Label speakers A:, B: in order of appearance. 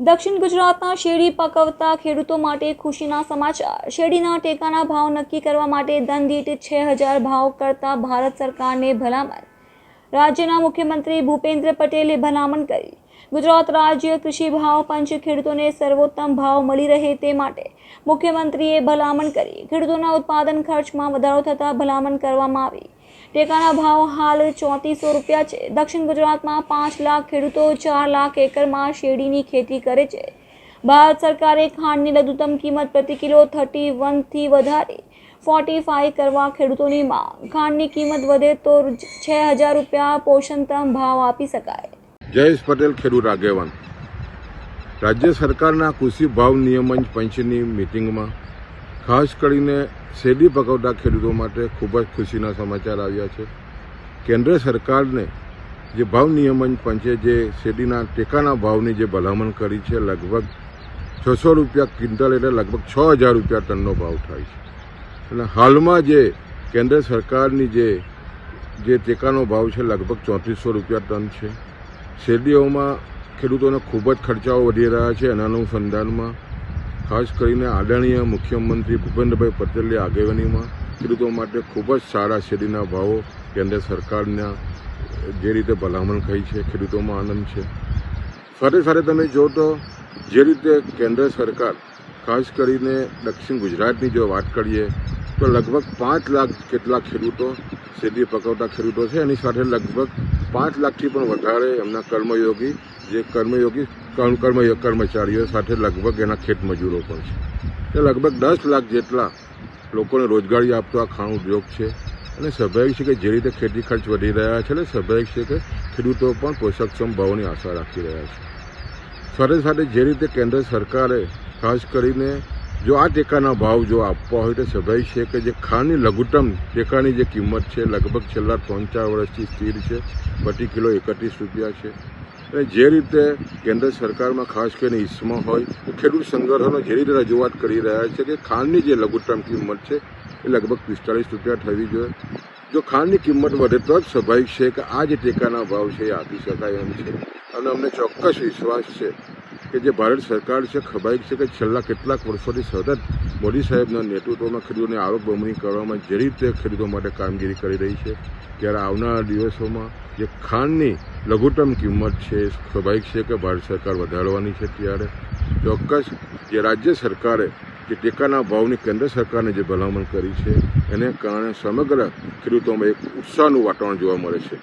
A: દક્ષિણ ગુજરાતના શેરડી પકવતા ખેડૂતો માટે ખુશીના સમાચાર. શેરડીના ટેકાના ભાવ નક્કી કરવા માટે દન દીઠ છ હજાર ભાવ કરતા ભારત સરકારને ભલામણ. રાજ્યના મુખ્યમંત્રી ભૂપેન્દ્ર પટેલે ભલામણ કરી. ગુજરાત રાજ્ય કૃષિ ભાવ પંચ ખેડૂતોને સર્વોત્તમ ભાવ મળી રહે તે માટે મુખ્યમંત્રીએ ભલામણ કરી. ખેડૂતોના ઉત્પાદન ખર્ચમાં વધારો થતાં ભલામણ કરવામાં આવી. ટેકાના ભાવ હાલ ચોત્રીસો રૂપિયા છે. દક્ષિણ ગુજરાતમાં પાંચ લાખ ખેડૂતો ચાર લાખ એકરમાં શેરડીની ખેતી કરે છે. ભારત સરકારે ખાંડની લઘુત્તમ કિંમત પ્રતિ કિલો થર્ટી વનથી વધારે ફોર્ટી ફાઈવ કરવા ખેડૂતોની માંગ. ખાંડની કિંમત વધે તો છ હજાર રૂપિયા પોષણતમ ભાવ આપી શકાય.
B: જયેશ પટેલ, ખેડૂત આગેવાન. રાજ્ય સરકારના કૃષિ ભાવ નિયમન પંચની મિટિંગમાં ખાસ કરીને શેરડી પકવતા ખેડૂતો માટે ખૂબ જ ખુશીના સમાચાર આવ્યા છે. કેન્દ્ર સરકારને જે ભાવ નિયમન પંચે જે શેરડીના ટેકાના ભાવની જે ભલામણ કરી છે, લગભગ છસો રૂપિયા ક્વિન્ટલ એટલે લગભગ છ હજાર રૂપિયા ટનનો ભાવ થાય છે. અને હાલમાં જે કેન્દ્ર સરકારની જે જે ટેકાનો ભાવ છે, લગભગ ચોત્રીસો રૂપિયા ટન છે. શેરડીઓમાં ખેડૂતોને ખૂબ જ ખર્ચાઓ વધી રહ્યા છે. એના અનુસંધાનમાં ખાસ કરીને આદરણીય મુખ્યમંત્રી ભૂપેન્દ્રભાઈ પટેલની આગેવાનીમાં ખેડૂતો માટે ખૂબ જ સારા શેરડીના ભાવો કેન્દ્ર સરકારના જે રીતે ભલામણ થઈ છે, ખેડૂતોમાં આનંદ છે. સાથે સાથે તમે જો તો જે રીતે કેન્દ્ર સરકાર, ખાસ કરીને દક્ષિણ ગુજરાતની જો વાત કરીએ, તો લગભગ પાંચ લાખ કેટલા ખેડૂતો શેરડી પકવતા ખેડૂતો છે. એની સાથે લગભગ પાંચ લાખથી પણ વધારે એમના કર્મયોગી જે કર્મયોગી કર્મયોગ કર્મ કર્મચારીઓ સાથે લગભગ એના ખેત મજૂરો પણ છે. એ લગભગ દસ લાખ જેટલા લોકોને રોજગારી આપતો આ ખાણ ઉદ્યોગ છે. અને સ્વાભાવિક છે કે જે રીતે ખેતી ખર્ચ વધી રહ્યા છે, એટલે સ્વાભાવિક છે કે ખેડૂતો પણ પોષકક્ષમ ભાવોની આશા રાખી રહ્યા છે. સાથે સાથે જે રીતે કેન્દ્ર સરકારે ખાસ કરીને જો આ ટેકાના ભાવ જો આપવા હોય, તો સ્વાભાવિક છે કે જે ખાંડની લઘુત્તમ ટેકાની જે કિંમત છે, લગભગ છેલ્લા ત્રણ ચાર વર્ષથી સ્થિર છે. પ્રતિ કિલો એકત્રીસ રૂપિયા છે. અને જે રીતે કેન્દ્ર સરકારમાં ખાસ કરીને ઈસમાં હોય ખેડૂત સંગઠનો જે રીતે રજૂઆત કરી રહ્યા છે કે ખાંડની જે લઘુત્તમ કિંમત છે, એ લગભગ પિસ્તાળીસ રૂપિયા થવી જોઈએ. જો ખાંડની કિંમત વધે તો જ સ્વાભાવિક છે કે આ જે ટેકાના ભાવ છે એ આપી શકાય એમ છે. અને અમને ચોક્કસ વિશ્વાસ છે કે જે ભારત સરકાર છે સ્વાભાવિક છે કે છેલ્લા કેટલાક વર્ષોથી સતત મોદી સાહેબના નેતૃત્વમાં ખેડૂતોને આવક બમણી કરવામાં જે રીતે ખેડૂતો માટે કામગીરી કરી રહી છે, ત્યારે આવનારા દિવસોમાં જે ખાંડની લઘુત્તમ કિંમત છે સ્વાભાવિક છે કે ભારત સરકાર વધારવાની છે ત્યારે ચોક્કસ જે રાજ્ય સરકારે જે ટેકાના ભાવની કેન્દ્ર સરકારને જે ભલામણ કરી છે, એને કારણે સમગ્ર ખેડૂતોમાં એક ઉત્સાહનું વાતાવરણ જોવા મળે છે.